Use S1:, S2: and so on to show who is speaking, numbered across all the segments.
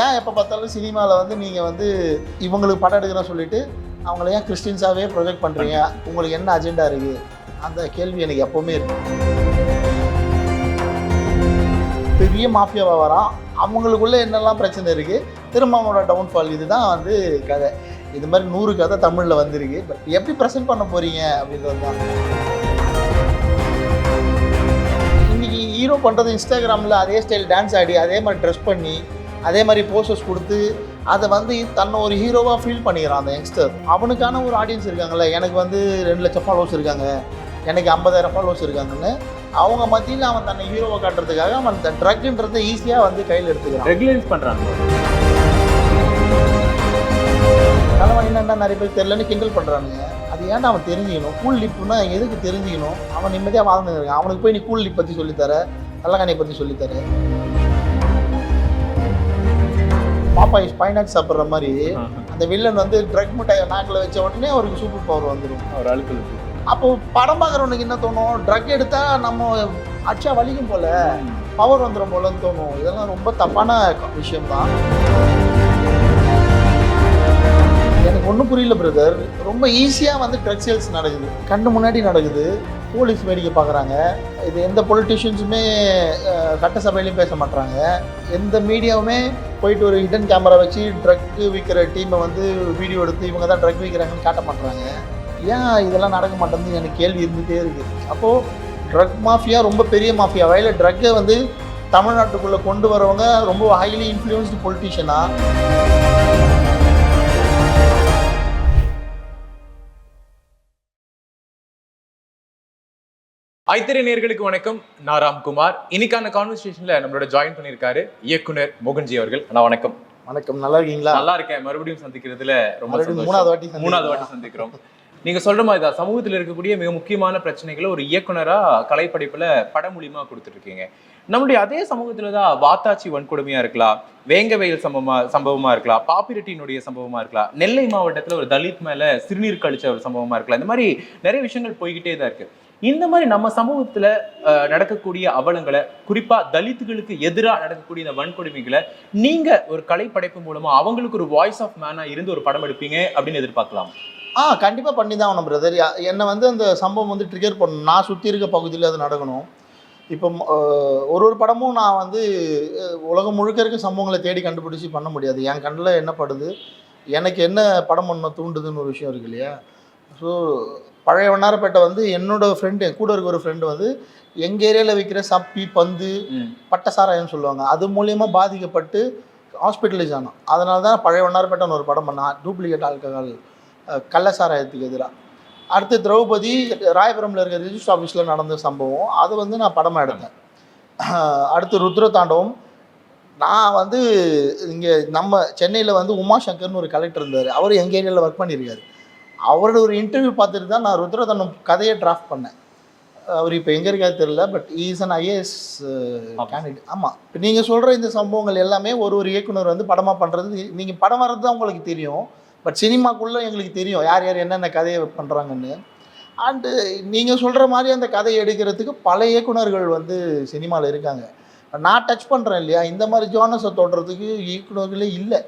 S1: ஏன் எப்போ பார்த்தாலும் சினிமாவில் வந்து நீங்கள் வந்து இவங்களுக்கு படம் எடுக்கிறேன் சொல்லிட்டு அவங்கள ஏன் கிறிஸ்டின்ஸாகவே ப்ரொஜெக்ட் பண்ணுறீங்க உங்களுக்கு என்ன அஜெண்டா இருக்குது அந்த கேள்வி எனக்கு எப்போவுமே இருக்கு. பெரிய மாஃபியாவாக வரான் அவங்களுக்குள்ள என்னெல்லாம் பிரச்சனை இருக்குது திருமாவனோட டவுன்ஃபால் இதுதான் வந்து கதை. இது மாதிரி நூறு கதை தமிழில் வந்திருக்கு. பட் எப்படி ப்ரெசென்ட் பண்ண போகிறீங்க அப்படின்றது தான். இன்னைக்கு ஹீரோ பண்ணுறது இன்ஸ்டாகிராமில் அதே ஸ்டைல் டான்ஸ் ஆடி அதே மாதிரி ட்ரெஸ் பண்ணி அதே மாதிரி போஸ்டர்ஸ் கொடுத்து அதை வந்து தன்னை ஒரு ஹீரோவாக ஃபீல் பண்ணிக்கிறான் அந்த யங்ஸ்டர் அவனுக்கான ஒரு ஆடியன்ஸ் இருக்காங்கல்ல எனக்கு வந்து ரெண்டு லட்சம் ஃபாலோவர்ஸ் இருக்காங்க எனக்கு ஐம்பதாயிரம் ஃபாலோவர்ஸ் இருக்காங்கன்னு அவங்க மத்தியில் அவன் தன்னை ஹீரோவை காட்டுறதுக்காக அவன் இந்த ட்ரக்ன்றதை ஈஸியாக வந்து கையில் எடுத்துக்கிறான்.
S2: ரெகுலைஸ் பண்றாங்க.
S1: தலைவன் என்னன்னா நிறைய பேர் தெரிலன்னு கிண்டல் பண்ணுறானுங்க அது ஏன்டா அவன் தெரிஞ்சுக்கணும்? கூல் லிப்புனா எதுக்கு தெரிஞ்சுக்கணும்? அவன் நிம்மதியாக வாழ்ந்துங்க இருக்கான். அவனுக்கு போய் நீ கூல் லிப் பற்றி சொல்லித்தர கள்ளக்காணியை பற்றி சொல்லித்தர பாப்பா ஸ்பைனாக் சாப்பிட்ற மாதிரி அந்த வில்லன் வந்து ட்ரக் மிட்டாயை நாக்கில் வச்ச உடனே அவருக்கு சூப்பர் பவர் வந்துடும்
S2: ஒரு அழுக்கு
S1: அப்போ படம் பார்க்குறவனுக்கு என்ன தோணும்? ட்ரக் எடுத்தால் நம்ம அச்சா வலிக்கும் போல பவர் வந்துடும் போலன்னு தோணும். இதெல்லாம் ரொம்ப தப்பான விஷயம்தான். எனக்கு ஒன்றும் புரியல பிரதர் ரொம்ப ஈஸியாக வந்து ட்ரக் சேல்ஸ் நடக்குது. கண்ணு முன்னாடி நடக்குது. போலீஸ் வேடிக்கை பார்க்குறாங்க. இது எந்த பொலிட்டிஷியன்ஸுமே சட்டசபையிலையும் பேச மாட்டுறாங்க எந்த மீடியாவுமே போயிட்டு ஒரு ஹிடன் கேமரா வச்சு ட்ரக்கு விற்கிற டீமை வந்து வீடியோ எடுத்து இவங்க தான் ட்ரக் விற்கிறாங்கன்னு காட்ட மாட்டுறாங்க ஏன் இதெல்லாம் நடக்க மாட்டேங்குது எனக்கு கேள்வி இருந்துகிட்டே இருக்குது அப்போது ட்ரக் மாஃபியா ரொம்ப பெரிய மாஃபியா வயல ட்ரக்கை வந்து தமிழ்நாட்டுக்குள்ளே கொண்டு வரவங்க ரொம்ப ஹைலி இன்ஃப்ளூயன்ஸ்டு பொலிட்டிஷியனாக
S2: ஐத்திரை நேர்களுக்கு வணக்கம். நான் ராம்குமார். இன்னைக்கான கான்வர்சேஷன்ல நம்மளோட ஜாயின் பண்ணியிருக்காரு இயக்குனர் மோகன்ஜி அவர்கள். அண்ணா வணக்கம்.
S1: வணக்கம். நல்லா இருக்கீங்களா?
S2: நல்லா இருக்கேன். மறுபடியும் சந்திக்கிறதுல ரொம்ப.
S1: மூணாவது வாட்டி.
S2: மூணாவது வாட்டி சந்திக்கிறோம். நீங்க சொல்ற மாதிரி தான் சமூகத்தில் இருக்கக்கூடிய மிக முக்கியமான பிரச்சனைகளை ஒரு இயக்குனரா கலைப்படைப்புல படம் மூலியமா கொடுத்துட்டு இருக்கீங்க நம்மளுடைய அதே சமூகத்துல தான் வாத்தாச்சி வன்கொடுமையா இருக்கலாம் வேங்கவயல் சம்பவமா சம்பவமா இருக்கலாம் பாப்பிரெட்டியினுடைய சம்பவமா இருக்கலாம் நெல்லை மாவட்டத்துல ஒரு தலித் மேல சிறுநீர் கழிச்ச ஒரு சம்பவமா இருக்கலாம். இந்த மாதிரி நிறைய விஷயங்கள் போய்கிட்டே தான் இருக்கு. இந்த மாதிரி நம்ம சமூகத்துல நடக்கக்கூடிய அவலங்களை குறிப்பா தலித்துகளுக்கு எதிராக நடக்கக்கூடிய இந்த வன்கொடுமைகளை நீங்க ஒரு கலைப்படைப்பு மூலமா அவங்களுக்கு ஒரு வாய்ஸ் ஆஃப் மேனா இருந்து ஒரு படம் எடுப்பீங்க அப்படின்னு எதிர்பார்க்கலாம்.
S1: ஆ கண்டிப்பாக பண்ணி தான் ஆகணும் பிரதர் என்னை வந்து அந்த சம்பவம் வந்து ட்ரிகர் பண்ணணும் நான் சுற்றி இருக்க பகுதியில் அது நடக்கணும். இப்போ ஒரு ஒரு படமும் நான் வந்து உலகம் முழுக்க இருக்க சம்பவங்களை தேடி கண்டுபிடிச்சி பண்ண முடியாது. என் கண்ணில் என்ன படுது? எனக்கு என்ன படம் பண்ண தூண்டுதுன்னு ஒரு விஷயம் இருக்கு இல்லையா? ஸோ பழைய வண்ணாரப்பேட்டை வந்து என்னோட ஃப்ரெண்டு என் கூட இருக்க ஒரு ஃப்ரெண்டு வந்து எங்கள் ஏரியாவில் விற்கிற சப்பி பந்து பட்ட சாராயம்னு சொல்லுவாங்க. அது மூலியமா பாதிக்கப்பட்டு ஹாஸ்பிட்டலைஸ் ஆனோம். அதனால தான் பழைய வண்ணாரப்பேட்டைன்னு ஒரு படம் பண்ணான் டூப்ளிகேட் ஆல்கஹால் அஹ், கள்ள சாராயத்துக்கு எதிராக அடுத்து திரௌபதி ராயபுரமில் இருக்க ரிஜிஸ்டர் ஆஃபீஸில் நடந்த சம்பவம். அது வந்து நான் படமாக எடுத்தேன். அடுத்து ருத்ர தாண்டவம் நான் வந்து இங்கே நம்ம சென்னையில் வந்து உமாசங்கர்னு ஒரு கலெக்டர் இருந்தார். அவர் எங்கள் ஏரியாவில் ஒர்க் பண்ணியிருக்காரு. அவரோட ஒரு இன்டர்வியூ பார்த்துட்டு தான் நான் ருத்ரதாண்டம் கதையை டிராஃப்ட் பண்ணேன். அவர் இப்போ எங்கே இருக்காரு தெரியல but is an IAS candidate ஆமாம் இப்போ நீங்கள் சொல்கிற இந்த சம்பவங்கள் எல்லாமே ஒரு ஒரு இயக்குனர் வந்து படமாக பண்ணுறது நீங்கள் படம் வர்றது தான் உங்களுக்கு தெரியும் பட் சினிமாக்குள்ளே எங்களுக்கு தெரியும் யார் யார் என்னென்ன கதையை பண்ணுறாங்கன்னு அண்டு நீங்கள் சொல்கிற மாதிரி அந்த கதையை எடுக்கிறதுக்கு பல இயக்குனர்கள் வந்து சினிமாவில் இருக்காங்க. நான் டச் பண்ணுறேன் இல்லையா? இந்த மாதிரி ஜோனஸை தொடுறதுக்கு இயக்குனர்களே இல்லை.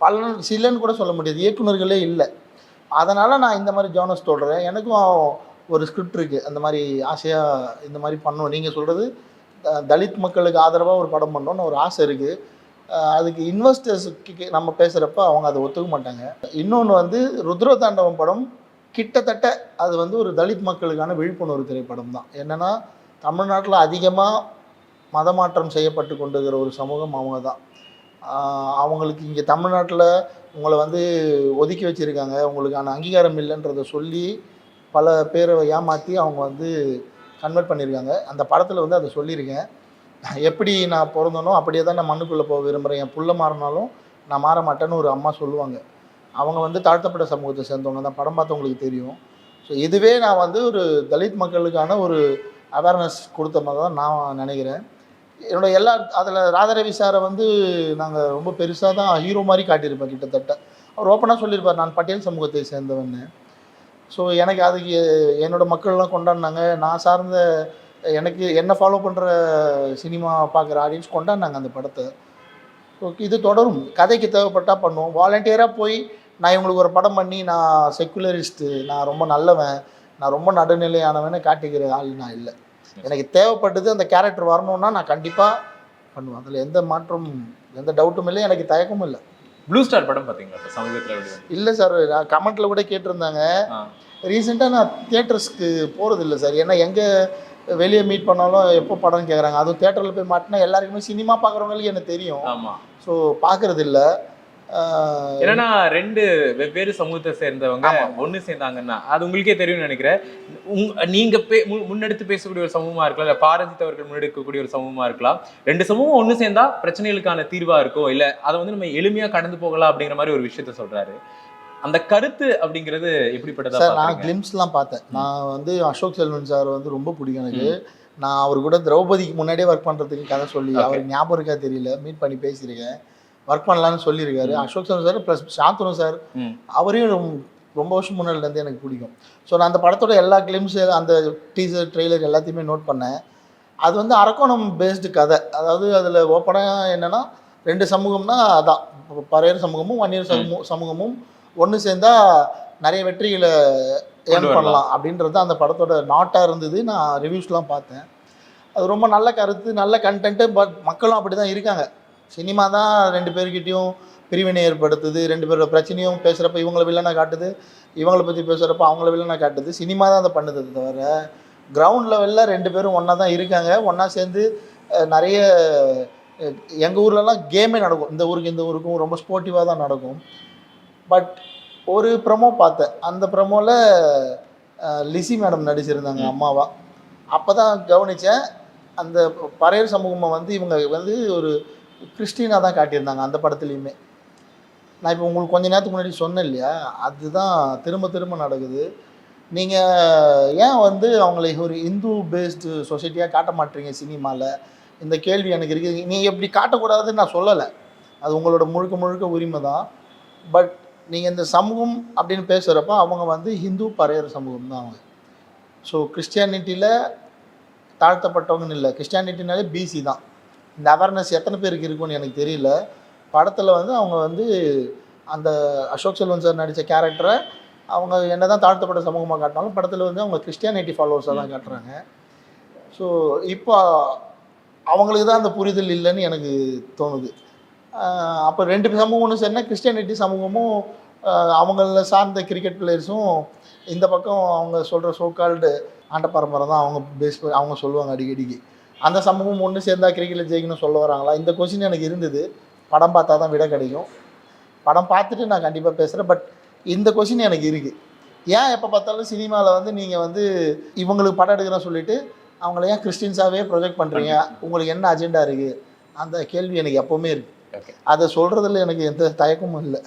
S1: பல சிலன்னு கூட சொல்ல முடியாது இயக்குனர்களே இல்லை. அதனால் நான் இந்த மாதிரி ஜோனஸ் சொல்கிறேன் எனக்கும் ஒரு ஸ்கிரிப்ட் இருக்குது அந்த மாதிரி ஆசையாக இந்த மாதிரி பண்ணணும் நீங்கள் சொல்கிறது தலித் மக்களுக்கு ஆதரவாக ஒரு படம் பண்ணணும்னு ஒரு ஆசை இருக்குது அதுக்கு இன்வெஸ்டர்ஸுக்கு நம்ம பேசுகிறப்ப அவங்க அதை ஒத்துக்க மாட்டாங்க. இன்னொன்று வந்து ருத்ரதாண்டவம் படம் கிட்டத்தட்ட அது வந்து ஒரு தலித் மக்களுக்கான விழிப்புணர்வு திரைப்படம் தான். என்னென்னா தமிழ்நாட்டில் அதிகமாக மதமாற்றம் செய்யப்பட்டு கொண்டுகிற ஒரு சமூகம் அவங்க தான். அவங்களுக்கு இங்கே தமிழ்நாட்டில் உங்களை வந்து ஒதுக்கி வச்சுருக்காங்க. உங்களுக்கான அங்கீகாரம் இல்லைன்றத சொல்லி பல பேரை ஏமாற்றி அவங்க வந்து கன்வெர்ட் பண்ணியிருக்காங்க அந்த படத்தில் வந்து அதை சொல்லியிருக்கேன். எப்படி நான் பிறந்தனோ அப்படியே தான் நான் மண்ணுக்குள்ளே போக விரும்புகிறேன் என் புள்ள மாறினாலும் நான் மாற மாட்டேன்னு ஒரு அம்மா சொல்லுவாங்க. அவங்க வந்து தாழ்த்தப்பட்ட சமூகத்தை சேர்ந்தவங்க தான். படம் பார்த்தவங்களுக்கு தெரியும். ஸோ இதுவே நான் வந்து ஒரு தலித் மக்களுக்கான ஒரு அவேர்னஸ் கொடுத்த மாதிரி தான் நான் நினைக்கிறேன். என்னோட எல்லா அதில் ராதாரவி சாரை வந்து நாங்கள் ரொம்ப பெருசாக தான் ஹீரோ மாதிரி காட்டியிருப்பேன் கிட்டத்தட்ட. அவர் ஓப்பனாக சொல்லியிருப்பார் நான் பட்டியல் சமூகத்தை சேர்ந்தவன்னு. ஸோ எனக்கு அதுக்கு என்னோட மக்கள்லாம் கொண்டாடினாங்க. நான் சார்ந்த எனக்கு என்ன ஃபாலோ பண்ணுற சினிமா பார்க்குற ஆடியன்ஸ் கொண்டாடினாங்க அந்த படத்தை. ஸோ இது தொடரும். கதைக்கு தேவைப்பட்டால் பண்ணுவோம். வாலண்டியராக போய் நான் இவங்களுக்கு ஒரு படம் பண்ணி நான் செக்குலரிஸ்ட்டு நான் ரொம்ப நல்லவன் நான் ரொம்ப நடுநிலையானவன்னு காட்டிக்கிற ஆள் நான் இல்லை. எனக்கு தேவைப்பட்டது அந்த கேரக்டர் வரணும்னா நான் கண்டிப்பாக பண்ணுவேன். அதில் எந்த மாற்றமும் எந்த டவுட்டும் இல்லை எனக்கு தயக்கமும் இல்லை.
S2: ப்ளூ ஸ்டார் படம் பாத்தீங்களா இப்ப சமீபத்துல?
S1: இல்லை சார் நான் கமெண்ட்டில் கூட கேட்டிருந்தாங்க. ரீசெண்டாக நான் தியேட்டர்ஸ்க்கு போகிறது இல்லை சார் ஏன்னா எங்கே வெளியே மீட் பண்ணாலும் எப்போ படம்னு கேட்குறாங்க அதுவும் தேட்டரில் போய் மாட்டினா எல்லாருக்குமே சினிமா பார்க்குறவங்களுக்கு எனக்கு தெரியும். ஸோ பார்க்கறது இல்லை
S2: என்னன்னா ரெண்டு வெவ்வேறு சமூகத்தை சேர்ந்தவங்க ஒண்ணு சேர்ந்தாங்கன்னா அது உங்களுக்கே தெரியும்னு நினைக்கிறேன். நீங்க முன்னெடுத்து பேசக்கூடிய ஒரு சமூகமா இருக்கலாம் இல்ல பாரதித் அவர்கள் முன்னெடுக்கக்கூடிய ஒரு சமூகமா இருக்கலாம். ரெண்டு சமூகம் ஒண்ணு சேர்ந்தா பிரச்சனைகளுக்கான தீர்வா இருக்கும் இல்ல அதை வந்து நம்ம எளிமையா கடந்து போகலாம் அப்படிங்கிற மாதிரி ஒரு விஷயத்த சொல்றாரு. அந்த கருத்து அப்படிங்கிறது எப்படிப்பட்டதா
S1: சார் நான்? கிளிம்ஸ்லாம் பார்த்தேன். நான் வந்து அசோக் செல்வன் சார் வந்து ரொம்ப பிடிக்கும் எனக்கு. நான் அவர் கூட திரௌபதிக்கு முன்னாடியே ஒர்க் பண்ணுறதுக்கு கதை சொல்லி. அவருக்கு ஞாபகம் இருக்கா தெரியல. மீட் பண்ணி பேசியிருக்கேன். ஒர்க் பண்ணலான்னு சொல்லியிருக்காரு. Ashok Selvan sir plus Shanthanu sir. அவரையும் ரொம்ப- வருஷம் முன்னாடிலேருந்து எனக்கு பிடிக்கும். ஸோ நான் அந்த படத்தோட எல்லா கிளிம்ஸு அந்த டீசர் ட்ரெய்லர் எல்லாத்தையுமே நோட் பண்ணேன். அது வந்து அரக்கோணம் பேஸ்டு கதை. அதாவது அதில் ஓப்பனாக என்னென்னா ரெண்டு சமூகம்னா அதான். பறையர் சமூகமும் வன்னியர் சமூக சமூகமும் ஒன்று சேர்ந்தா நிறைய வெற்றிகளை ஏர்ன். பண்ணலாம் அப்படின்றது அந்த படத்தோட நாட்டாக இருந்தது. நான் ரிவ்யூஸ்லாம் பார்த்தேன். அது ரொம்ப நல்ல கருத்து நல்ல கண்டென்ட்டு பட் மக்களும் அப்படி தான் இருக்காங்க. சினிமா தான் ரெண்டு பேர்கிட்டயும் பிரிவினை ஏற்படுத்துது ரெண்டு பேரோட பிரச்சனையும் பேசுகிறப்ப இவங்களை வில்லனா காட்டுது இவங்களை பற்றி பேசுகிறப்ப அவங்கள வில்லனா காட்டுது. சினிமா தான் அதை பண்ணுது தவிர கிரவுண்ட் லெவலில் ரெண்டு பேரும் ஒன்றா தான் இருக்காங்க. ஒன்றா சேர்ந்து நிறைய எங்கள் ஊர்லலாம் கேமே நடக்கும். இந்த ஊருக்கு இந்த ஊருக்கும் ரொம்ப ஸ்போர்ட்டிவாக தான் நடக்கும். பட் ஒரு ப்ரமோ பார்த்தேன். அந்த ப்ரமோவில் லிசி மேடம் நடிச்சிருந்தாங்க அம்மாவா. அப்போ தான் கவனித்தேன் அந்த பறையர் சமூகமாக வந்து இவங்க வந்து ஒரு கிறிஸ்டினாக தான் காட்டியிருந்தாங்க அந்த படத்துலையுமே. நான் இப்போ உங்களுக்கு கொஞ்ச நேரத்துக்கு முன்னாடி சொன்னேன் இல்லையா? அதுதான் திரும்ப திரும்ப நடக்குது. நீங்கள் ஏன் வந்து அவங்களை ஒரு இந்து பேஸ்டு சொசைட்டியாக காட்ட மாட்டீங்க சினிமாவில் இந்த கேள்வி எனக்கு இருக்குது. நீங்கள் எப்படி காட்டக்கூடாதுன்னு நான் சொல்லலை. அது உங்களோட முழுக்க முழுக்க உரிமை தான். பட் நீங்கள் இந்த சமூகம் அப்படின்னு பேசுகிறப்ப அவங்க வந்து ஹிந்து பறையிற சமூகம் தான் அவங்க. ஸோ கிறிஸ்டியானிட்டியில் தாழ்த்தப்பட்டவங்கன்னு இல்லை. கிறிஸ்டியானிட்டினாலே பிசி தான். இந்த அவேர்னஸ் எத்தனை பேருக்கு இருக்குன்னு எனக்கு தெரியல. படத்தில் வந்து அவங்க வந்து அந்த அசோக் செல்வன் சார் நடித்த கேரக்டரை அவங்க என்ன தான் தாழ்த்தப்பட்ட சமூகமாக காட்டினாலும் படத்தில் வந்து அவங்க கிறிஸ்டியானிட்டி ஃபாலோவர்ஸாக தான் காட்டுறாங்க. ஸோ இப்போ அவங்களுக்கு தான் அந்த புரிதல் இல்லைன்னு எனக்கு தோணுது. அப்போ ரெண்டு சமூகம்னு சொன்னால் கிறிஸ்டியானிட்டி சமூகமும் அவங்கள சார்ந்த கிரிக்கெட் பிளேயர்ஸும் இந்த பக்கம் அவங்க சொல்கிற சோகால்டு ஆண்ட பரம்பரை தான் அவங்க பேஸ் அவங்க சொல்லுவாங்க அடிக்கடிக்கு. அந்த சமூகம் ஒன்று சேர்ந்தா கிரிக்கெட்டில் ஜெயிக்கணும் சொல்ல வராங்களா? இந்த கொஸ்டின் எனக்கு இருந்தது. படம் பார்த்தா தான் விட கிடைக்கும். படம் பார்த்துட்டு நான் கண்டிப்பாக பேசுகிறேன் பட் இந்த கொஸ்டின் எனக்கு இருக்குது ஏன் எப்போ பார்த்தாலும் சினிமாவில் வந்து நீங்கள் வந்து இவங்களுக்கு படம் எடுக்கிறோன்னு சொல்லிட்டு அவங்கள ஏன் கிறிஸ்டின்ஸாகவே ப்ரொஜெக்ட் பண்ணுறீங்க உங்களுக்கு என்ன அஜெண்டா இருக்குது அந்த கேள்வி எனக்கு எப்போவுமே இருக்குது
S2: Okay.
S1: அதை சொல்கிறதுல எனக்கு எந்த தயக்கமும் இல்லை.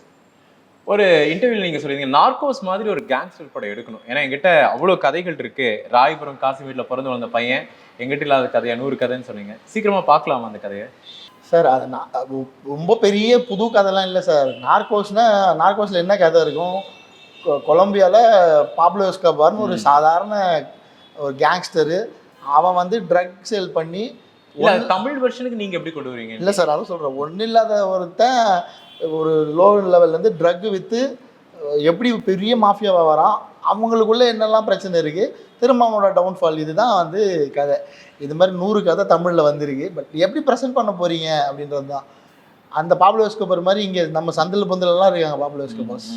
S2: ஒரு இன்டர்வியூல நீங்க சொல்றீங்க நார்கோஸ் மாதிரி ஒரு கேங்ஸ்டர் படம் எடுக்கணும். ஏன்னா என்கிட்ட அவ்வளவு கதைகள் இருக்கு. ராயபுரம் காசிமீட்ல பிறந்து வளர்ந்த பையன் எங்கிட்ட இல்லாத கதையா? நூறு கதைன்னு சொன்னீங்க. சீக்கிரமா பார்க்கலாமா அந்த கதையை?
S1: சார் அது நான் ரொம்ப பெரிய புது கதைலாம் இல்லை சார். நார்கோஸ்னா நார்கோஸில் என்ன கதை இருக்கும்? கொ- கொலம்பியால பாப்லோ எஸ்கபார்னு ஒரு சாதாரண ஒரு கேங்ஸ்டரு அவன் வந்து ட்ரக் சேல் பண்ணி
S2: தமிழ் வெர்ஷனுக்கு நீங்க எப்படி கொண்டு வரீங்க
S1: இல்லை சார் அதுவும் சொல்கிறேன் ஒன்றும் இல்லாத ஒருத்தன் ஒரு லோ லெவல்லேருந்து ட்ரக் விற்று எப்படி பெரிய மாஃபியாவாக வரான்? அவங்களுக்குள்ள என்னெல்லாம் பிரச்சனை இருக்குது திரும்ப அவனோட டவுன்ஃபால் இதுதான் வந்து கதை. இது மாதிரி நூறு கதை தமிழில் வந்திருக்கு. பட் எப்படி ப்ரெசென்ட் பண்ண போகிறீங்க அப்படின்றது தான். அந்த பாப்லோ எஸ்கோபர் மாதிரி இங்கே நம்ம சந்தில் பந்தலெல்லாம் இருக்காங்க பாப்லோ எஸ்கோபர்ஸ்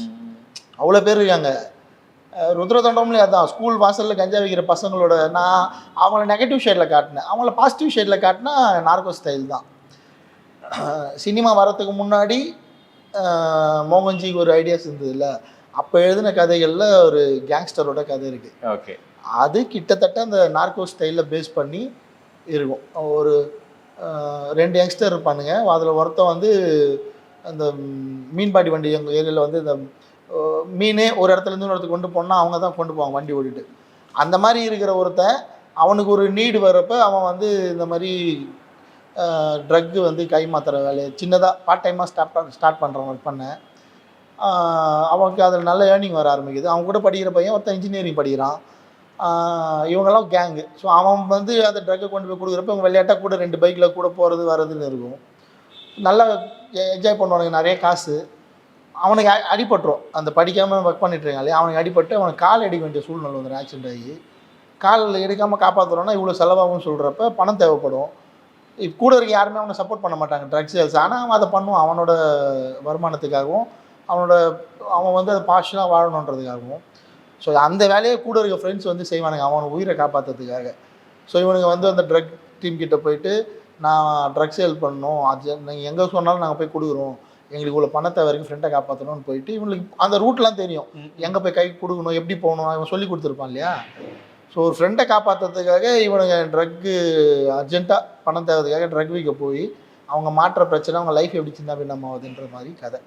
S1: அவ்வளோ பேர் இருக்காங்க. ருத்ரதண்டம்லேயே அதான் ஸ்கூல் வாசலில் கஞ்சா வைக்கிற பசங்களோட நான் அவங்கள நெகட்டிவ் ஷேடில் காட்டினேன். அவங்கள பாசிட்டிவ் ஷேடில் காட்டினா நார்கோ ஸ்டைல் தான். சினிமா வரத்துக்கு முன்னாடி மோகன்ஜிக்கு ஒரு ஐடியாஸ் இருந்ததுல்ல. அப்போ எழுதின கதைகளில் ஒரு கேங்ஸ்டரோட கதை இருக்குது
S2: ஓகே.
S1: அது கிட்டத்தட்ட அந்த நார்கோ ஸ்டைலில் பேஸ் பண்ணி இருக்கும். ஒரு ரெண்டு யங்ஸ்டர் இருப்பானுங்க. அதில் ஒருத்தன் வந்து அந்த மீன்பாடி வண்டி எங்கள் ஏரியாவில் வந்து இந்த மீனே ஒரு இடத்துல இருந்து ஒரு இடத்துக்கு கொண்டு போனால் அவங்க தான் கொண்டு போவாங்க வண்டி ஓடிட்டு அந்த மாதிரி இருக்கிற ஒருத்தன் அவனுக்கு ஒரு நீடு வரப்போ அவன் வந்து இந்த மாதிரி ட்ரக்கு வந்து கை மாத்துற வேலையை சின்னதாக பார்ட் டைமாக ஸ்டார்ட் ஸ்டார்ட் பண்ணுறான் ஒர்க் பண்ணேன் அவனுக்கு அதில் நல்ல ஏர்னிங் வர ஆரம்பிக்குது. அவன் கூட படிக்கிற பையன் ஒருத்தன் இன்ஜினியரிங் படிக்கிறான். இவங்கெல்லாம் கேங்கு ஸோ அவன் வந்து அந்த ட்ரக்கை கொண்டு போய் கொடுக்குறப்ப இவங்க விளையாட்டாக கூட ரெண்டு பைக்கில் கூட போகிறது வரதுன்னு இருக்கும். நல்லா என்ஜாய் பண்ணுவானுங்க நிறைய காசு. அவனுக்கு அடிபட்டுரும். அந்த படிக்காமல் ஒர்க் பண்ணிட்டு இருக்காங்க இல்லையா? அவனுக்கு அடிபட்டு அவனுக்கு கால் அடிக்க வேண்டிய சூழ்நிலை வந்துடும் ஆக்சிடென்ட் ஆகி கால் எடுக்காமல் காப்பாற்றுறோன்னா இவ்வளோ செலவாகும்னு சொல்கிறப்ப பணம் தேவைப்படும். இப்போ கூட இருக்க யாருமே அவனை சப்போர்ட் பண்ண மாட்டாங்க ட்ரக்ஸ் சேல்ஸ் ஆனால் அவன் அதை பண்ணுவான். அவனோட வருமானத்துக்காகவும் அவனோட அவன் வந்து அதை பாஷனாக வாழணுன்றதுக்காகவும் ஸோ அந்த வேலையை கூட இருக்க ஃப்ரெண்ட்ஸ் வந்து செய்வானுங்க. அவனை உயிரை காப்பாற்றுறதுக்காக ஸோ இவனுங்க வந்து அந்த ட்ரக் டீம் கிட்ட போயிட்டு நான் ட்ரக்ஸ் சேல் பண்ணணும். அது நீங்கள் எங்கே சொன்னாலும் நாங்கள் போய் கொடுக்குறோம். எங்களுக்கு இவ்வளோ பணத்தை வரைக்கும் ஃப்ரெண்டை காப்பாற்றணும்னு போயிட்டு இவனுக்கு அந்த ரூட்லாம் தெரியும். எங்கே போய் கை கொடுக்கணும் எப்படி போகணும் இவன் சொல்லி கொடுத்துருப்பான் இல்லையா? ஸோ ஒரு ஃப்ரெண்டை காப்பாற்றுறதுக்காக இவனுங்க ட்ரக்கு அர்ஜென்ட்டாக பணம் தேவைக்காக ட்ரக் விற்க போய் அவங்க மாற்ற பிரச்சனை அவங்க லைஃப் எப்படி சின்ன பின்னமாகுதுன்ற மாதிரி கதை.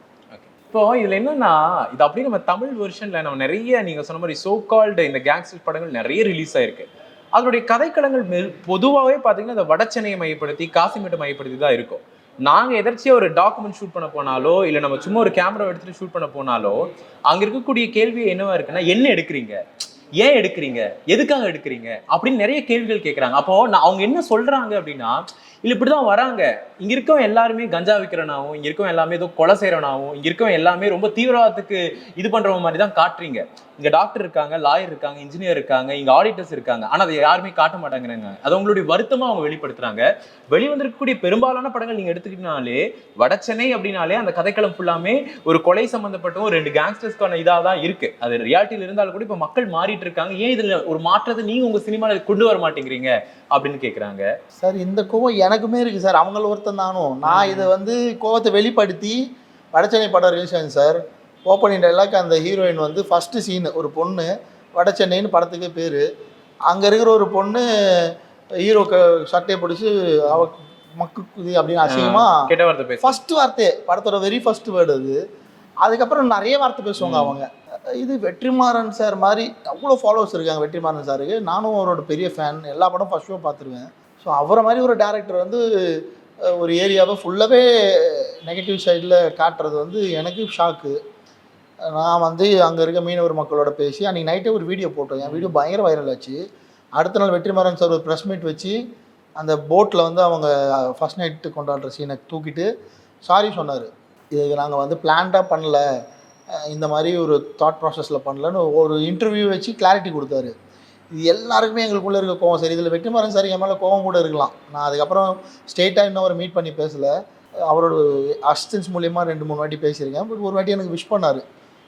S2: இப்போ இதுல என்னன்னா இது அப்படியே நம்ம தமிழ் வெர்ஷன்ல நம்ம நிறைய நீங்க சொன்ன மாதிரி சோ கால்டு இந்த கேங்ஸ்டர் படங்கள் நிறைய ரிலீஸ் ஆயிருக்கு. அதனுடைய கதைக்களங்கள் மெ- பொதுவாகவே பார்த்தீங்கன்னா இந்த வடச்சென்னையை மையப்படுத்தி காசிமேட்டை மையப்படுத்தி தான் இருக்கும். நாங்கள் எதர்ச்சியாக ஒரு டாக்குமெண்ட் ஷூட் பண்ண போனாலோ இல்லை நம்ம சும்மா ஒரு கேமரா எடுத்துட்டு ஷூட் பண்ண போனாலோ அங்கே இருக்கக்கூடிய கேள்வி என்னவா இருக்குன்னா என்ன எடுக்கிறீங்க? ஏன் எடுக்கிறீங்க? எதுக்காக எடுக்கிறீங்க? அப்படின்னு நிறைய கேள்விகள் கேட்குறாங்க அப்போ நான் அவங்க என்ன சொல்கிறாங்க அப்படின்னா இல்லை இப்படி தான் வராங்க. இங்க இருக்கவன் எல்லாருமே கஞ்சா விற்கிறனாவும் இங்கே இருக்கவன் எல்லாமே ஏதோ கொலை செய்கிறனாவும் இங்கே இருக்கவன் எல்லாமே ரொம்ப தீவிரவாதத்துக்கு இது பண்ணுற மாதிரி தான் காட்டுறீங்க. இங்கே டாக்டர் இருக்காங்க லாயர் இருக்காங்க இன்ஜினியர் இருக்காங்க இங்கே ஆடிட்டர்ஸ் இருக்காங்க. ஆனால் அதை யாருமே காட்ட மாட்டாங்கிறாங்க. அது அவங்களுடைய வருத்தமாக அவங்க வெளிப்படுத்துறாங்க. வெளிவந்திருக்கக்கூடிய பெரும்பாலான படங்கள் நீங்க எடுத்துக்கிட்டினாலே வடச்சென்னை அப்படின்னாலே அந்த கதைக்களம் ஃபுல்லாமே ஒரு கொலை சம்மந்தப்பட்ட ஒரு ரெண்டு கேங்ஸ்டர்ஸ்க்கான இதாக தான் இருக்குது அது ரியாலிட்டியில் இருந்தாலும் கூட இப்போ மக்கள் மாறிட்டு இருக்காங்க. ஏன் இதில் ஒரு மாற்றத்தை நீங்க உங்கள் சினிமாவில் கொண்டு வர மாட்டேங்கிறீங்க? அப்படின்னு கேட்குறாங்க
S1: சார் இந்த கோவம் எனக்குமே இருக்குது சார். அவங்கள ஒருத்தன் தானும். நான் இதை வந்து கோவத்தை வெளிப்படுத்தி வடச்சென்னை படம் ரிலீஸ் ஆகுது சார். ஓப்பனிங் டைலாக் அந்த ஹீரோயின் வந்து ஃபஸ்ட்டு சீன் ஒரு பொண்ணு வடச்சென்னைன்னு படத்துக்கே பேர். அங்கே இருக்கிற ஒரு பொண்ணு ஹீரோ சட்டையை பிடிச்சி அவ மக்கு குதி அப்படின்னு அசிங்கமாக
S2: கெட்ட வார்த்தை
S1: ஃபர்ஸ்ட் வார்த்தை படத்தோட வெரி ஃபர்ஸ்ட் வேர்டு அது. அதுக்கப்புறம் நிறைய வார்த்தை பேசுவாங்க அவங்க. இது வெற்றிமாறன் சார் மாதிரி அவ்வளோ ஃபாலோவர்ஸ் இருக்காங்க வெற்றிமாறன் சாருக்கு. நானும் அவரோட பெரிய ஃபேன் எல்லா படம் ஃபர்ஸ்ட் ஷோ பார்த்துருவேன். ஸோ அவரை மாதிரி ஒரு டேரக்டர் வந்து ஒரு ஏரியாவை ஃபுல்லாகவே நெகட்டிவ் சைடில் காட்டுறது வந்து எனக்கு ஷாக்கு நான் வந்து அங்கே இருக்க மீனவர் மக்களோட பேசி அன்றைக்கி நைட்டே ஒரு வீடியோ போட்டோம். என் வீடியோ பயங்கர வைரல் ஆச்சு. அடுத்த நாள் வெற்றிமாறன் சார் ஒரு ப்ரெஸ் மீட் வச்சு அந்த போட்டில் வந்து அவங்க ஃபஸ்ட் நைட்டு கொண்டாடுற சீனை தூக்கிட்டு சாரி சொன்னார். இது நாங்கள் வந்து பிளான்டாக பண்ணல. இந்த மாதிரி ஒரு தாட் ப்ராசஸில் பண்ணலன்னு ஒரு இன்டர்வியூ வச்சு கிளாரிட்டி கொடுத்தாரு. இது எல்லாருக்குமே எங்களுக்குள்ளே இருக்க கோவம். சரி இதில் வெற்றிமாறன் சார் என் மேலே கோவம் கூட இருக்கலாம். நான் அதுக்கப்புறம் ஸ்ட்ரெயிட்டாக இன்னும் அவரை மீட் பண்ணி பேசல. அவரோட அசிஸ்டன்ஸ் மூலியமாக ரெண்டு மூணு வாட்டி பேசியிருக்கேன். பட் ஒரு வாட்டி எனக்கு விஷ் பண்ணார்.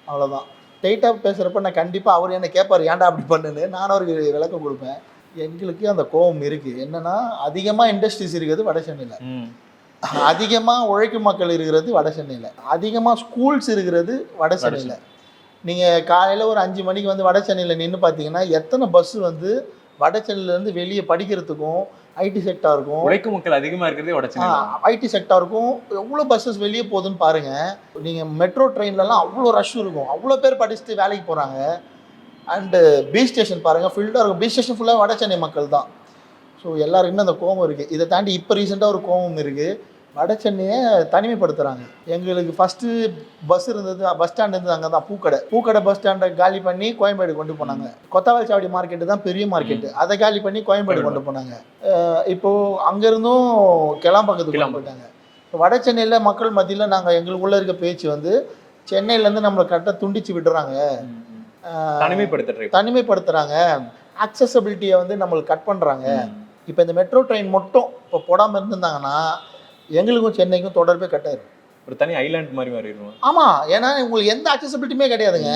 S1: அவ்வளோதான் ஸ்ட்ரெயிட்டாக பேசுகிறப்ப நான் கண்டிப்பாக அவர் என்ன கேட்பார் ஏன்டா அப்படி பண்ணுன்னு? நான் அவருக்கு விளக்கம் கொடுப்பேன். எங்களுக்கு அந்த கோவம் இருக்குது என்னென்னா அதிகமாக இண்டஸ்ட்ரீஸ் இருக்கிறது வட சென்னையில். அதிகமாக உழைக்கும் மக்கள் இருக்கிறது வட சென்னையில். அதிகமாக ஸ்கூல்ஸ் இருக்கிறது வட சென்னையில். நீங்கள் காலையில் ஒரு அஞ்சு மணிக்கு வந்து வட சென்னையில் நின்று பார்த்தீங்கன்னா எத்தனை பஸ் வந்து வட சென்னையிலேருந்து வெளியே படிக்கிறதுக்கும் ஐடி செக்டாருக்கும்
S2: உழைக்கும் மக்கள் அதிகமா இருக்கிறதே வடச்சென்னை
S1: ஐடி செக்டாருக்கும் எவ்வளோ பஸ்ஸஸ் வெளியே போகுதுன்னு பாருங்கள் நீங்கள் மெட்ரோ ட்ரெயின்லலாம் அவ்வளோ ரஷ் இருக்கும். அவ்வளோ பேர் படிச்சுட்டு வேலைக்கு போகிறாங்க அண்டு பீச் ஸ்டேஷன் பாருங்கள் ஃபுல்லாக இருக்கும். பீச் ஸ்டேஷன் ஃபுல்லாக வட சென்னை மக்கள் தான் ஸோ எல்லாருக்குமே அந்த கோவம் இருக்குது இதை தாண்டி இப்போ ரீசெண்டாக ஒரு கோவம் இருக்குது வட சென்னையை தனிமைப்படுத்துகிறாங்க எங்களுக்கு ஃபஸ்ட்டு பஸ் இருந்தது பஸ் ஸ்டாண்ட் இருந்தது அங்கே தான் பூக்கடை பூக்கடை பஸ் ஸ்டாண்டை காலி பண்ணி கோயம்பேடு கொண்டு போனாங்க. கொத்தவால் சாவடி மார்க்கெட்டு தான் பெரிய மார்க்கெட்டு அதை காலி பண்ணி கோயம்பேடு கொண்டு போனாங்க. அஹ் இப்போ அங்கேருந்தும் கிளாம்பக்கத்துக்கு. போயிட்டாங்க. இப்போ வட சென்னையில் மக்கள் மத்தியில் நாங்கள் எங்களுக்குள்ளே இருக்க பேச்சு வந்து சென்னையிலேருந்து நம்மளை கரெக்டாக துண்டிச்சு விடுறாங்க. அஹ்
S2: தனிமைப்படுத்த ட்ரை
S1: தனிமைப்படுத்துகிறாங்க அக்சசபிலிட்டியை வந்து நம்மளுக்கு கட் பண்ணுறாங்க இப்போ இந்த மெட்ரோ ட்ரெயின் மட்டும் இப்போ போடாமல் இருந்திருந்தாங்கன்னா எங்களுக்கும் சென்னைக்கும் தொடர்பே கட்டாயிரும்.
S2: ஒரு தனி ஐலாண்ட் மாதிரி மாறிடுவோம்
S1: ஆமாம் ஏன்னா உங்களுக்கு எந்த அக்சசபிலிட்டியுமே கிடையாதுங்க.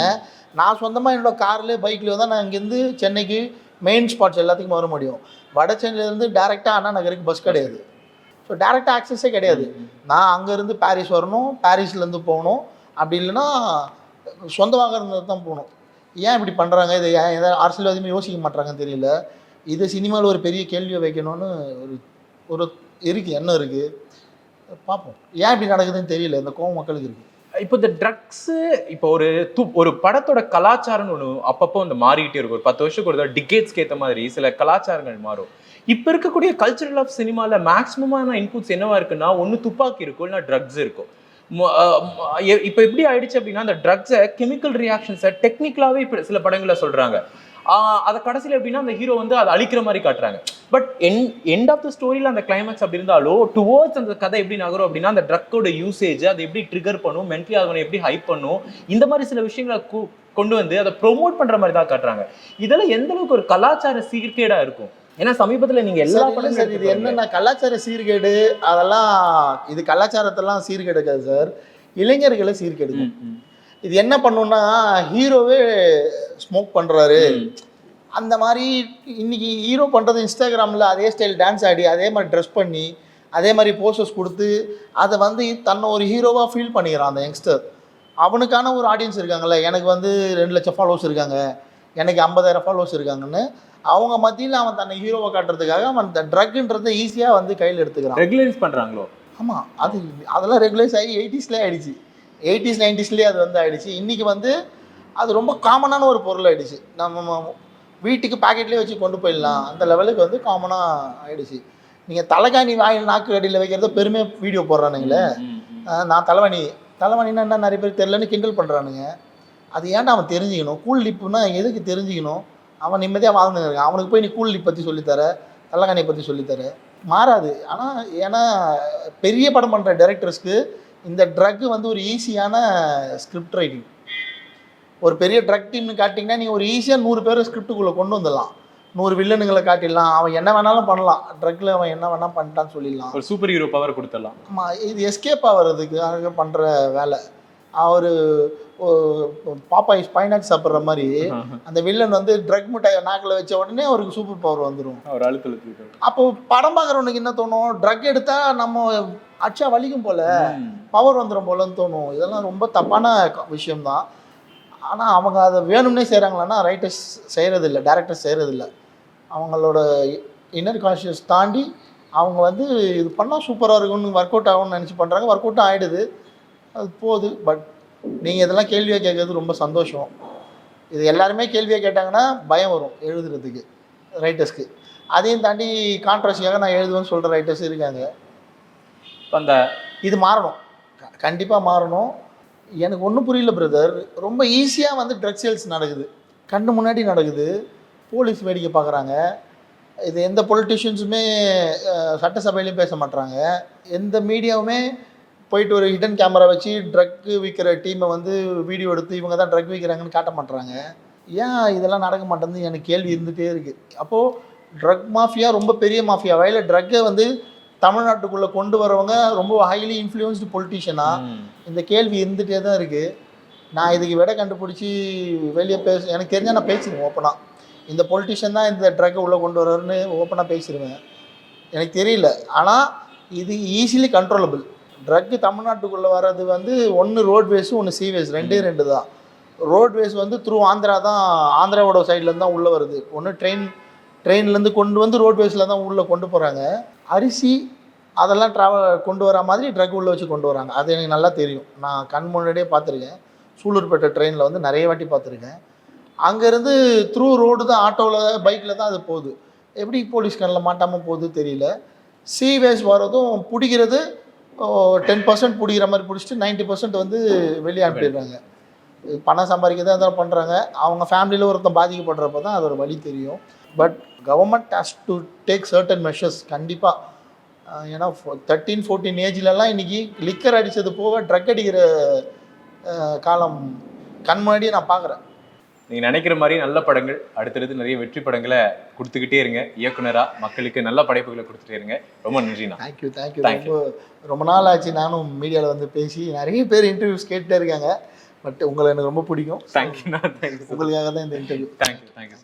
S1: நான் சொந்தமாக என்னோட கார்லேயே பைக்லேயோ தான் நான் இங்கேருந்து சென்னைக்கு மெயின் ஸ்பாட்ஸ் எல்லாத்துக்கும் வர முடியும். வட சென்னையிலேருந்து டேரெக்டாக அண்ணா நகருக்கு பஸ் கிடையாது. ஸோ டேரெக்டாக ஆக்சஸே கிடையாது. நான் அங்கேருந்து பாரிஸ் வரணும் பாரிஸ்லேருந்து போகணும். அப்படி இல்லைன்னா சொந்த வாகனத்துல தான் போகணும். ஏன் இப்படி பண்ணுறாங்க இது ஏன் ஏதாவது அரசியல்வாதியுமே யோசிக்க மாட்டாங்கன்னு தெரியல. இது சினிமாவில் ஒரு பெரிய கேள்வியை வைக்கணும்னு ஒரு ஒரு இருக்குது எண்ணம் இருக்குது பார்ப்போம். ஏன் இப்படி நடக்குதுன்னு தெரியல இந்த கோவம் மக்களுக்கு இருக்குது
S2: இப்போ இந்த ட்ரக்ஸு இப்போ ஒரு து ஒரு படத்தோட கலாச்சாரம்னு ஒன்று அப்பப்போ அந்த மாறிக்கிட்டே இருக்கும். ஒரு பத்து வருஷத்துக்கு ஒரு டிகேட்ஸ்க்கு ஏற்ற மாதிரி சில கலாச்சாரங்கள் மாறும். இப்போ இருக்கக்கூடிய கல்ச்சரல் ஆஃப் சினிமாவில் மேக்ஸிமமான இன்புட்ஸ் என்னவா இருக்குன்னா ஒன்று துப்பாக்கி இருக்கும் இல்லைன்னா ட்ரக்ஸ் இருக்கும் இப்போ எப்படி ஆயிடுச்சு அப்படின்னா அந்த ட்ரக்ஸை கெமிக்கல் ரியாக்ஷன்ஸை டெக்னிக்கலாகவே இப்போ சில படங்களில் சொல்கிறாங்க அத கடைசியில எப்படின்னா அந்த ஹீரோ வந்து அதை அழிக்கிற மாதிரி காட்டுறாங்க. But in end of the ஸ்டோரியில அந்த கிளைமேக்ஸ் அப்படி இருந்தாலும் டுவோர்ட்ஸ் அந்த கதை எப்படி நகரும் அப்படின்னா அந்த ட்ரக்கோட யூசேஜ் அதை எப்படி ட்ரிகர் பண்ணும் மென்டலி அவனை எப்படி ஹைப் பண்ணும் இந்த மாதிரி சில விஷயங்களை கொண்டு வந்து அதை ப்ரோமோட் பண்ற மாதிரி தான் காட்டுறாங்க. இதெல்லாம் எந்த அளவுக்கு ஒரு கலாச்சார சீர்கேடா இருக்கும்? ஏன்னா சமீபத்துல நீங்க எல்லா படங்களும்
S1: சார் இது. என்னன்னா கலாச்சார சீர்கேடு அதெல்லாம் இது கலாச்சாரத்தெல்லாம் சீர்கெடுக்காது சார். இளைஞர்களை சீர்கெடுக்கும். இது என்ன பண்ணுன்னா ஹீரோவே ஸ்மோக் பண்றாரு.
S2: ம்.
S1: அந்த மாதிரி இன்னைக்கு ஹீரோ பண்ணுறது இன்ஸ்டாகிராமில் அதே ஸ்டைல் டான்ஸ் ஆடி அதே மாதிரி ட்ரெஸ் பண்ணி அதே மாதிரி போஸ்டர்ஸ் கொடுத்து அதை வந்து தன்னை ஒரு ஹீரோவாக ஃபீல் பண்ணிக்கிறான் அந்த யங்ஸ்டர் அவனுக்கான ஒரு ஆடியன்ஸ் இருக்காங்கல்ல எனக்கு வந்து ரெண்டு லட்சம் ஃபாலோவர்ஸ் இருக்காங்க எனக்கு ஐம்பதாயிரம் ஃபாலோவர்ஸ் இருக்காங்கன்னு அவங்க மத்தியில் அவன் தன்னை ஹீரோவை காட்டுறதுக்காக அவன் இந்த ட்ரக்குன்றதை ஈஸியாக வந்து கையில் எடுத்துக்கிறான்.
S2: ரெகுலரைஸ் பண்றாங்களோ?
S1: ஆமாம் அது அதெல்லாம் ரெகுலைஸ் ஆகி எயிட்டிஸ்லேயே ஆயிடுச்சு. எயிட்டிஸ் நைன்டிஸ்லேயே அது வந்து ஆயிடுச்சு. இன்றைக்கி வந்து அது ரொம்ப காமனான ஒரு பொருள் ஆயிடுச்சு. நம்ம வீட்டுக்கு பாக்கெட்லேயே வச்சு கொண்டு போயிடலாம். அந்த லெவலுக்கு வந்து காமனாக ஆயிடுச்சு. நீங்கள் தலைகாணி வாயில் நாக்கு அடியில் வைக்கிறத பெருமை வீடியோ போடுறானுங்களே. நான் தலைவணி தலைவணின்னா என்ன? நிறைய பேர் தெரிலன்னு கிண்டல் பண்ணுறானுங்க அது ஏன்டா அவன் தெரிஞ்சுக்கணும்? கூல் லிப்புனா எதுக்கு தெரிஞ்சுக்கணும்? அவன் நிம்மதியாக வாழ்ந்துங்க இருக்கான். அவனுக்கு போய் நீ கூல் லிப் பற்றி சொல்லித்தர தலைகாணியை பற்றி சொல்லித்தர மாறாது. ஆனால் ஏன்னா பெரிய படம் பண்ணுற டைரக்டர்ஸ்க்கு இந்த ட்ரக் வந்து ஒரு ஈஸியான ஸ்கிரிப்ட் ரைட்டிங் ஒரு பெரிய ட்ரக் டீம்னு காட்டிங்கன்னா நீங்கள் ஒரு ஈஸியாக நூறு பேரை ஸ்கிரிப்டுக்குள்ளே கொண்டு வந்துடலாம். நூறு வில்லனுங்களை காட்டிடலாம். அவன் என்ன வேணாலும் பண்ணலாம். ட்ரக்கில் அவன் என்ன வேணால் பண்ணிட்டான்னு சொல்லிடலாம்.
S2: ஒரு சூப்பர் ஹீரோ பவர் கொடுத்துடலாம்.
S1: ஆமாம் இது எஸ்கேப் ஆகிறதுக்கு பண்ணுற வேலை. அவர் பாப்பாய் ஸ்பைனாக் சாப்பிட்ற மாதிரி அந்த வில்லன் வந்து ட்ரக் மிட்டாய் நாக்கில் வச்ச உடனே அவருக்கு சூப்பர் பவர் வந்துடும்
S2: ஒரு அழுத்தழுத்து
S1: அப்போ படம் பார்க்குறவனுக்கு என்ன தோணும்? ட்ரக் எடுத்தால் நம்ம அச்சா வலிக்கும் போல பவர் வந்துடும் போலன்னு தோணும். இதெல்லாம் ரொம்ப தப்பான விஷயம்தான். ஆனால் அவங்க அதை வேணும்னே செய்கிறாங்களான்னா ரைட்டர்ஸ் செய்கிறதில்ல டேரக்டர்ஸ் செய்கிறதில்ல அவங்களோட இன்னர் கான்ஷியஸ் தாண்டி அவங்க வந்து இது பண்ணால் சூப்பராக இருக்கும்னு ஒர்க் அவுட் ஆகும்னு நினச்சி பண்ணுறாங்க ஒர்க் அவுட்டும் ஆகிடுது அது போகுது. பட் நீங்கள் இதெல்லாம் கேள்வியாக கேட்கறது ரொம்ப சந்தோஷம். இது எல்லாருமே கேள்வியாக கேட்டாங்கன்னா பயம் வரும் எழுதுறதுக்கு ரைட்டர்ஸ்க்கு அதையும் தாண்டி கான்ட்ரவர்சியாக நான் எழுதுவேன்னு சொல்கிற ரைட்டர்ஸ் இருக்காங்க.
S2: அந்த
S1: இது மாறணும். கண்டிப்பாக மாறணும். எனக்கு ஒன்றும் புரியல பிரதர் ரொம்ப ஈஸியாக வந்து ட்ரக் சேல்ஸ் நடக்குது. கண்ணு முன்னாடி நடக்குது. போலீஸ் வேடிக்கை பார்க்குறாங்க இது எந்த பொலிட்டிஷியன்ஸுமே சட்டசபையிலையும் பேச மாட்டுறாங்க எந்த மீடியாவுமே போயிட்டு ஒரு ஹிடன் கேமரா வச்சு ட்ரக்கு விற்கிற டீமை வந்து வீடியோ எடுத்து இவங்க தான் ட்ரக் விற்கிறாங்கன்னு காட்ட மாட்டுறாங்க ஏன் இதெல்லாம் நடக்க மாட்டேங்குது எனக்கு கேள்வி இருந்துகிட்டே இருக்குது அப்போது ட்ரக் மாஃபியா ரொம்ப பெரிய மாஃபியாவா இல்லை ட்ரக்கை வந்து தமிழ்நாட்டுக்குள்ளே கொண்டு வரவங்க ரொம்ப ஹைலி இன்ஃப்ளூயன்ஸ்டு பொலிட்டிஷியனா. இந்த கேள்வி இருந்துகிட்டே தான் இருக்குது நான் இதுக்கு விடை கண்டுபிடிச்சி வெளியே பேச எனக்கு தெரிஞ்சால் நான் பேசிடுவேன் ஓப்பனாக இந்த பொலிட்டிஷியன் தான் இந்த ட்ரக்கை உள்ளே கொண்டு வர்றாருன்னு ஓப்பனாக பேசிடுவேன். எனக்கு தெரியல. ஆனால் இது ஈஸிலி கண்ட்ரோலபிள் ட்ரக்கு தமிழ்நாட்டுக்குள்ளே வர்றது வந்து ஒன்று ரோட்வேஸும் ஒன்று சீவேஸ் ரெண்டே ரெண்டு தான். ரோட்வேஸ் வந்து த்ரூ ஆந்திரா தான் ஆந்திராவோட சைட்லேருந்து தான் உள்ளே வருது. ஒன்று ட்ரெயின் ட்ரெயின்லேருந்து கொண்டு வந்து ரோட்வேஸில் தான் உள்ளே கொண்டு போகிறாங்க அரிசி அதெல்லாம் ட்ராவல் கொண்டு வர மாதிரி ட்ரக் உள்ளே வச்சு கொண்டு வராங்க. அது எனக்கு நல்லா தெரியும். நான் கண் முன்னாடியே பார்த்துருக்கேன். சூலூர்பேட்டை ட்ரெயினில் வந்து நிறைய வாட்டி பார்த்துருக்கேன். அங்கேருந்து த்ரூ ரோடு தான் ஆட்டோவில் பைக்கில் தான் அது போகுது. எப்படி போலீஸ் கண்ணில் மாட்டாமல் போகுது தெரியல. சீவேஸ் வரதும் பிடிக்கிறது டென் பர்சன்ட் பிடிக்கிற மாதிரி பிடிச்சிட்டு நைன்ட்டி பர்சன்ட் வந்து வெளியே அனுப்பிடுறாங்க. பணம் சம்பாதிக்க தான் தான் பண்ணுறாங்க அவங்க ஃபேமிலியில் ஒருத்தன் பாதிக்கப்படுறப்ப தான் அதோட வழி தெரியும். But government has to take certain measures கண்டிப்பாக ஏன்னா தேர்ட்டீன் ஃபோர்டீன் ஏஜ்லலாம் இன்றைக்கி லிக்கர் அடித்தது போக ட்ரக் அடிக்கிற காலம் கண் முன்னாடியே நான் பார்க்குறேன்.
S2: நீங்க நினைக்கிற மாதிரி நல்ல படங்கள் அடுத்தடுத்து நிறைய வெற்றி படங்களை கொடுத்துக்கிட்டே இருங்க. இயக்குனரா மக்களுக்கு நல்ல படைப்புகளை கொடுத்துட்டே இருங்க. ரொம்ப நன்றிண்ணா.
S1: தேங்க்யூ தேங்க்யூ ரொம்ப ரொம்ப நாள் ஆச்சு நானும் மீடியாவில் வந்து பேசி. நிறைய பேர் இன்டர்வியூஸ் கேட்டுட்டே இருக்காங்க. பட் உங்களை எனக்கு ரொம்ப பிடிக்கும்.
S2: தேங்க்யூண்ணா தேங்க்யூ
S1: உங்களுக்காக தான் இந்த இன்டர்வியூ
S2: தேங்க்யூ தேங்க்யூ